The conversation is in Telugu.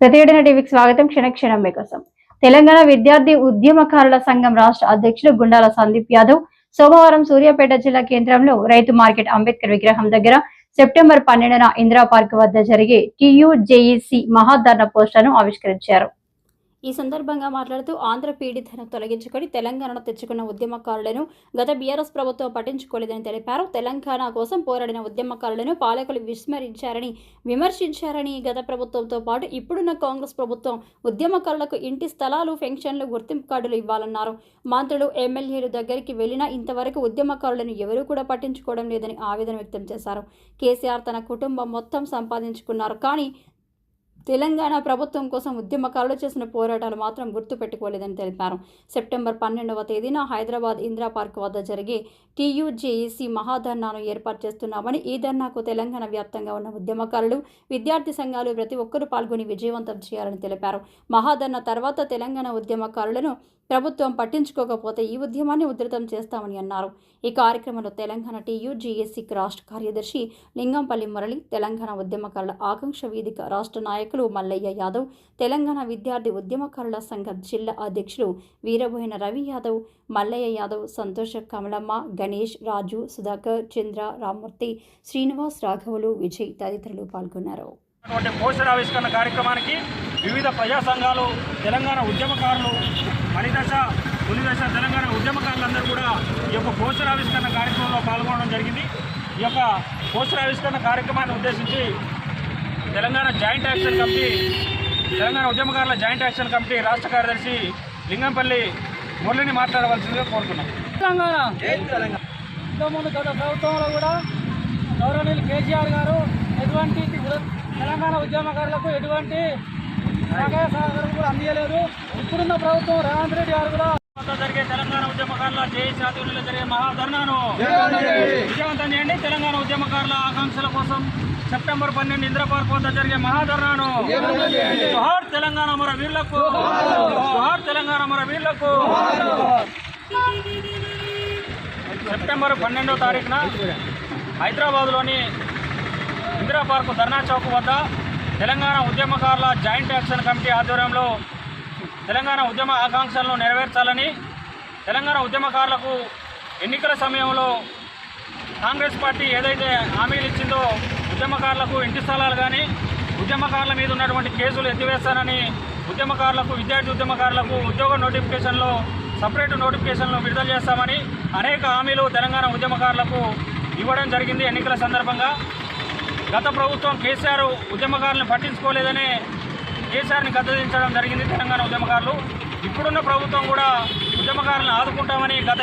ప్రతిఘటన టీవీకి స్వాగతం. క్షణక్షణం మీకోసం. తెలంగాణ విద్యార్థి ఉద్యమకారుల సంఘం రాష్ట్ర అధ్యక్షుడు గుండాల సందీప్ యాదవ్ సోమవారం సూర్యాపేట జిల్లా కేంద్రంలో రైతు మార్కెట్ అంబేద్కర్ విగ్రహం దగ్గర సెప్టెంబర్ పన్నెండున ఇందిరా పార్క్ వద్ద జరిగే టీయూజేఈసీ మహాధర్ణ పోస్టర్ను ఆవిష్కరించారు. ఈ సందర్భంగా మాట్లాడుతూ ఆంధ్ర పీడితను తొలగించుకొని తెలంగాణను తెచ్చుకున్న ఉద్యమకారులను గత బీఆర్ఎస్ ప్రభుత్వం పట్టించుకోలేదని తెలిపారు. తెలంగాణ కోసం పోరాడిన ఉద్యమకారులను పాలకులు విస్మరించారని విమర్శించారని గత ప్రభుత్వంతో పాటు ఇప్పుడున్న కాంగ్రెస్ ప్రభుత్వం ఉద్యమకారులకు ఇంటి స్థలాలు పెన్షన్లు గుర్తింపు కార్డులు ఇవ్వాలన్నారు. మంత్రులు ఎమ్మెల్యేలు దగ్గరికి వెళ్ళినా ఇంతవరకు ఉద్యమకారులను ఎవరూ కూడా పట్టించుకోవడం లేదని ఆవేదన వ్యక్తం చేశారు. కేసీఆర్ తన కుటుంబం మొత్తం సంపాదించుకున్నారు. కానీ తెలంగాణ ప్రభుత్వం కోసం ఉద్యమకారులు చేసిన పోరాటాలు మాత్రం గుర్తుపెట్టుకోలేదని తెలిపారు. సెప్టెంబర్ పన్నెండవ తేదీన హైదరాబాద్ ఇందిరా పార్క్ వద్ద జరిగే టీయూజేఈసీ మహాధర్నాను ఏర్పాటు చేస్తున్నామని ఈ ధర్నాకు తెలంగాణ వ్యాప్తంగా ఉన్న ఉద్యమకారులు విద్యార్థి సంఘాలు ప్రతి ఒక్కరూ పాల్గొని విజయవంతం చేయాలని తెలిపారు. మహాధర్నా తర్వాత తెలంగాణ ఉద్యమకారులను ప్రభుత్వం పట్టించుకోకపోతే ఈ ఉద్యమాన్ని ఉధృతం చేస్తామని అన్నారు. ఈ కార్యక్రమంలో తెలంగాణ టీయూజీఎస్సీ రాష్ట్ర కార్యదర్శి లింగంపల్లి మురళి తెలంగాణ ఉద్యమకారుల ఆకాంక్ష వేదిక రాష్ట్ర నాయకులు మల్లయ్య యాదవ్ తెలంగాణ విద్యార్థి ఉద్యమకారుల సంఘం జిల్లా అధ్యక్షులు వీరబోయిన రవి యాదవ్ మల్లయ్య యాదవ్ సంతోష కమలమ్మ గణేష్ రాజు సుధాకర్ చంద్ర రామ్మూర్తి శ్రీనివాస్ రాఘవులు విజయ్ తదితరులు పాల్గొన్నారు. అటువంటి పోస్టర్ ఆవిష్కరణ కార్యక్రమానికి వివిధ ప్రజా సంఘాలు తెలంగాణ ఉద్యమకారులు మణిదశ పులిదశ తెలంగాణ ఉద్యమకారులందరూ కూడా ఈ యొక్క పోస్టర్ ఆవిష్కరణ కార్యక్రమంలో పాల్గొనడం జరిగింది. ఈ యొక్క పోస్టర్ ఆవిష్కరణ కార్యక్రమాన్ని ఉద్దేశించి Telangana joint action committee Telangana ఉద్యమకారుల జాయింట్ యాక్షన్ కమిటీ రాష్ట్ర కార్యదర్శి లింగంపల్లి మురళిని మాట్లాడవలసిందిగా కోరుతున్నాం. తెలంగాణ. ఇంతకుముందు గత ప్రభుత్వంలో కూడా గౌరవనీయులు కేసీఆర్ గారు ఎటువంటి తెలంగాణ ఉద్యమకారులకు ఎటువంటి సహాయ సహకారం కూడా అందించలేదు ఇప్పుడున్న ప్రభుత్వం రేవంత్ రెడ్డి గారు కూడా జరిగే తెలంగాణ ఉద్యమకారుల జేఏసీ ఆధ్వర్యంలో జరిగే మహాధర్నాను మత్స్యకారుల ఆకాంక్షల కోసం సెప్టెంబర్ పన్నెండు ఇంద్రపార్క్ వద్ద జరిగే మహాధర్నాను. జోహార్ తెలంగాణ మన వీళ్ళకు జోహార్ తెలంగాణ మన వీళ్ళకు సెప్టెంబర్ పన్నెండో తారీఖున హైదరాబాద్లోని ఇందిరా పార్క్ ధర్నా చౌక్ వద్ద తెలంగాణ ఉద్యమకారుల జాయింట్ యాక్షన్ కమిటీ ఆధ్వర్యంలో తెలంగాణ ఉద్యమ ఆకాంక్షలను నెరవేర్చాలని తెలంగాణ ఉద్యమకారులకు ఎన్నికల సమయంలో కాంగ్రెస్ పార్టీ ఏదైతే హామీలు ఇచ్చిందో ఉద్యమకారులకు ఇంటి స్థలాలు కానీ ఉద్యమకారుల మీద ఉన్నటువంటి కేసులు ఎత్తివేస్తానని ఉద్యమకారులకు విద్యార్థి ఉద్యమకారులకు ఉద్యోగ నోటిఫికేషన్లో సపరేట్ నోటిఫికేషన్లు విడుదల చేస్తామని అనేక హామీలు తెలంగాణ ఉద్యమకారులకు ఇవ్వడం జరిగింది ఎన్నికల సందర్భంగా. గత ప్రభుత్వం కేసీఆర్ ఉద్యమకారులను పట్టించుకోలేదని కేసీఆర్ని గద్దదించడం జరిగింది తెలంగాణ ఉద్యమకారులు. ఇప్పుడున్న ప్రభుత్వం కూడా ఉద్యమకారులను ఆదుకుంటామని గత